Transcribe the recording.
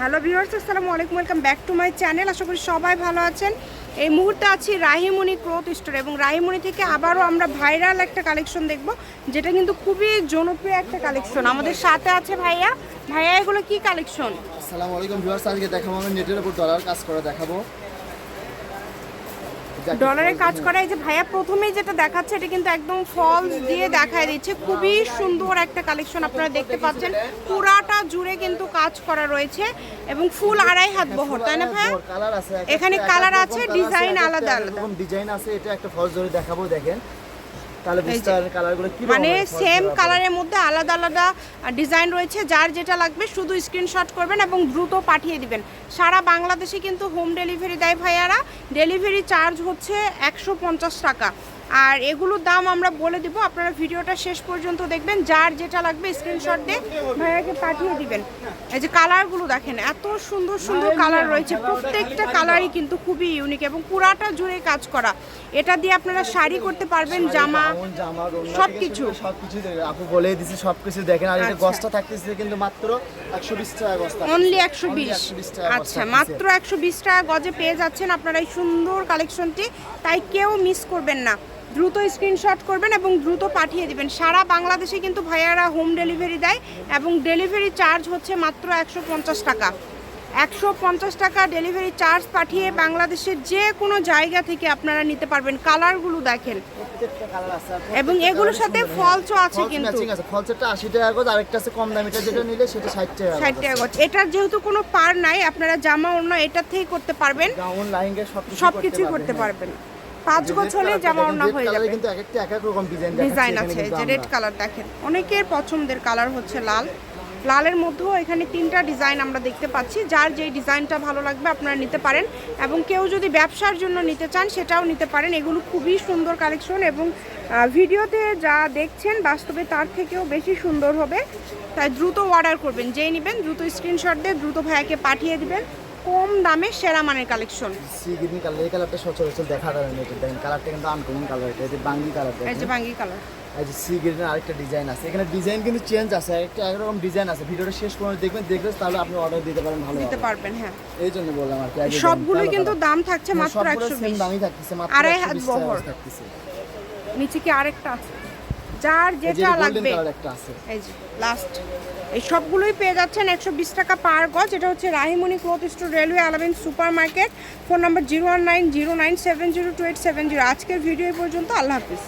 Hello viewers, আসসালামু আলাইকুম, welcome back to my channel. আশা করি সবাই ভালো আছেন। এই মুহূর্তে আছি রাহিমণি ক্লোথ স্টোর এবং রাহিমণি থেকে আবারও আমরা ভাইরাল একটা কালেকশন দেখব, যেটা কিন্তু খুবই জনপ্রিয় একটা কালেকশন। আমাদের সাথে আছে ভাইয়া। ভাইয়া, এগুলো কি কালেকশন? আসসালামু আলাইকুম ভিউয়ার্স, আজকে দেখাবো আমি নেটের উপর ডলার কাজ করে দেখাবো। ডলারে কাজ করা এই যে ভাইয়া প্রথমেই যেটা দেখাচ্ছে এটা কিন্তু একদম ফলস দিয়ে দেখায় দিচ্ছে। খুবই সুন্দর একটা কালেকশন আপনারা দেখতে পাচ্ছেন। পুরাটা জুড়ে কিন্তু কাজ করা রয়েছে এবং ফুল আড়াই হাত বহর তাই না আছে এখানে কালার আছে, ডিজাইন আলাদা আলাদা। ডিজাইন আছে এটা একটা ফলস ধরে দেখাবো দেখেন। তাহলে বুঝতে পারবেন কালারগুলো কি মানে সেম কালারের মধ্যে আলাদা আলাদা ডিজাইন রয়েছে যার যেটা লাগবে শুধু স্ক্রিনশট করবেন এবং দ্রুত পাঠিয়ে দিবেন। সারা বাংলাদেশে কিন্তু হোম ডেলিভারি দেয় ভাইয়ারা। ডেলিভারি চার্জ হচ্ছে একশো পঞ্চাশ টাকা। আর এগুলোর দাম আমরা বলে দিব। আপনারা ভিডিওটা শেষ পর্যন্ত দেখবেন। যার যেটা লাগবে স্ক্রিনশট দিয়ে ভাইয়াকে পাঠিয়ে দিবেন। এই যে কালারগুলো দেখেন এত সুন্দর সুন্দর কালার রয়েছে। প্রত্যেকটা কালারই কিন্তু খুবই ইউনিক এবং পুরাটা জুড়ে কাজ করা। এটা দিয়ে আপনারা শাড়ি করতে পারবেন জামা জামা সবকিছু। সবকিছু আপু বলে দিছি সবকিছু দেখেন। আর এটা আচ্ছা। গছটা থাকতেছে কিন্তু মাত্র 120 টাকা থাকতেছে। অনলি একশো বিশ। 120 আচ্ছা মাত্র একশো বিশ টাকা গজে পেয়ে যাচ্ছেন আপনারা এই সুন্দর কালেকশনটি তাই কেউ মিস করবেন না। দ্রুত স্ক্রিনশট করবেন এবং দ্রুত পাঠিয়ে দিবেন। সারা বাংলাদেশে কিন্তু ভাইয়ারা হোম ডেলিভারি দেয় এবং ডেলিভারি চার্জ হচ্ছে মাত্র একশো পঞ্চাশ টাকা। একশো পঞ্চাশ টাকা ডেলিভারি চার্জ পাঠিয়ে বাংলাদেশের যে কোনো জায়গা থেকে আপনারা নিতে পারবেন। কালারগুলো দেখেন। এবং এগুলোর সাথে ফলসও আছে কিন্তু। matching আছে। ফলসেরটা 80 টাকা গজ আরেকটা আছে কম দামিটা যেটা নিলে সেটা 60 টাকা ষাট টাকা গজ। এটার যেহেতু কোনো পার নাই আপনারা জামা অন্য এটার থেকেই করতে পারবেন। সব কিছুই করতে। পারবেন। পাঁচ গজ হলে জামা ওড়না হয়ে যাবে। কিন্তু এক একটা এক এক রকম ডিজাইন ডিজাইন আছে যে রেড কালার দেখেন। অনেকের পছন্দের কালার হচ্ছে লাল। লালের মধ্যেও এখানে তিনটা ডিজাইন আমরা দেখতে পাচ্ছি। যার যেই ডিজাইনটা ভালো লাগবে আপনারা নিতে পারেন। এবং কেউ যদি ব্যবসার জন্য নিতে চান সেটাও নিতে পারেন। এগুলো খুবই সুন্দর কালেকশন এবং ভিডিওতে যা দেখছেন বাস্তবে তার থেকেও বেশি সুন্দর হবে। তাই দ্রুত অর্ডার করবেন। যেই নেবেন দ্রুত স্ক্রিনশট দিয়ে দ্রুত ভাইয়াকে পাঠিয়ে দিবেন। কম দামে সেরা মানের কালেকশন। সি গ্রিন কালার এই কালারটা সচরাচর দেখা যায় না এটা দেখেন কালারটা কিন্তু আনকমন কালার এটা এটা বাঙ্গি কালার এই যে বাঙ্গি কালার। এই যে সি গ্রিনের আরেকটা ডিজাইন আছে এখানে ডিজাইন কিন্তু চেঞ্জ আছে একটা একরকম ডিজাইন আছে ভিডিওটা শেষ পর্যন্ত দেখবেন দেখলে তাহলে আপনি অর্ডার দিতে পারেন ভালো দিতে পারবেন হ্যাঁ। এই জন্য বললাম আর কি আগে সবগুলোই কিন্তু দাম থাকছে মাত্র সবগুলো একশো same বিশ। দামই থাকতেছে মাত্র আড়াই 120 টাকা। থাকতেছে। নিচে কি আরেকটা আছে? যার যেটা লাগবে। এই যে লাস্ট এই সবগুলোই পেয়ে যাচ্ছেন একশো বিশ টাকা পার গজ। এটা হচ্ছে Rahimoni cloth store railway Alamin super market phone number zero one nine zero nine seven zero two eight seven zero. আজকের ভিডিও পর্যন্ত। আল্লাহ হাফিজ।